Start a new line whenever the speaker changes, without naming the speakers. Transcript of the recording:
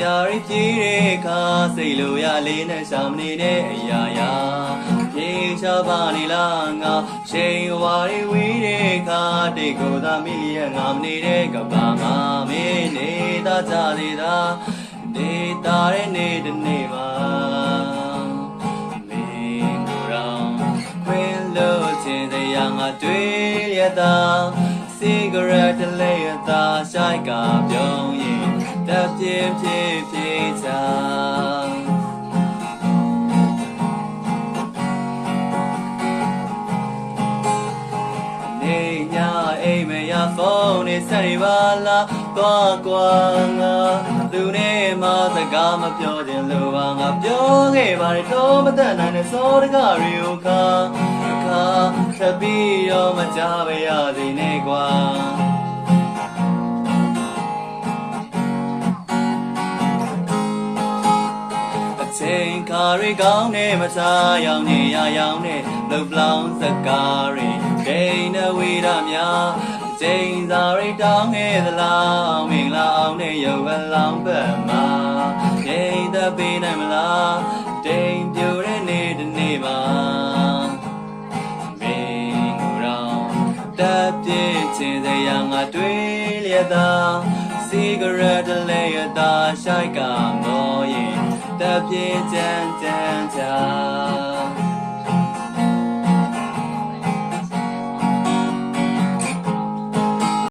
ကြီးတဲ့ခါစိတ်လိုရလေးနဲ့ရှောင်နေတဲ့အရာရာပြေချပါနေလားငါချိန်ဝါရီဝီးတဲ့ခါတိတ်ကိုသာမိလျက်ငါမနေတဲ့ကဘာမမင်းနေတာကြသေးတာနေတာတဲ့နေ့တစ်နေ့မှာမင်းတို့တော့ခွင်လို့ခြင်းတရားငါတွေ့ရတာ cigarette လေးရတာရှိုက်ကပြုံးရင် တပြင်းပြင်းပြင်းချာနေညာအိမ်မရဖုန်းနဲ့ဆက်နေပါလားသွားကွာငါသူနဲ့မစကားမပြောခြင်းလို့ပါငါပြောခဲ့ပါတယ်တော့မတတ်နိုင်တဲ့စောတကားရီကိုခါခါထပ်ပြီးတော့မကြပါရစေနဲ့ကွာ အချိန်ခါရီကောင်းနေမစားရောင်နေရရောင်နေလှုပ်လောင်းစကားရီဒိန်ဝိရများအချိန်သာရီတောင်းခဲ့သလားမင်္ဂလာအောင်နဲ့ရုပ်ဝလောင်းပတ်မှာငိမ့်သက်ပေးနိုင်မလားဒိန်ပြိုတဲ့နေ့တစ်နေ့မှာမင်္ဂလာတပ်ပြည့်ခြင်းစရာငါတွေ့လျက်သာ cigarette လေးရတာရှိုက်ကမောရင်တ ပြေးကြမ်းကြမ်းချာ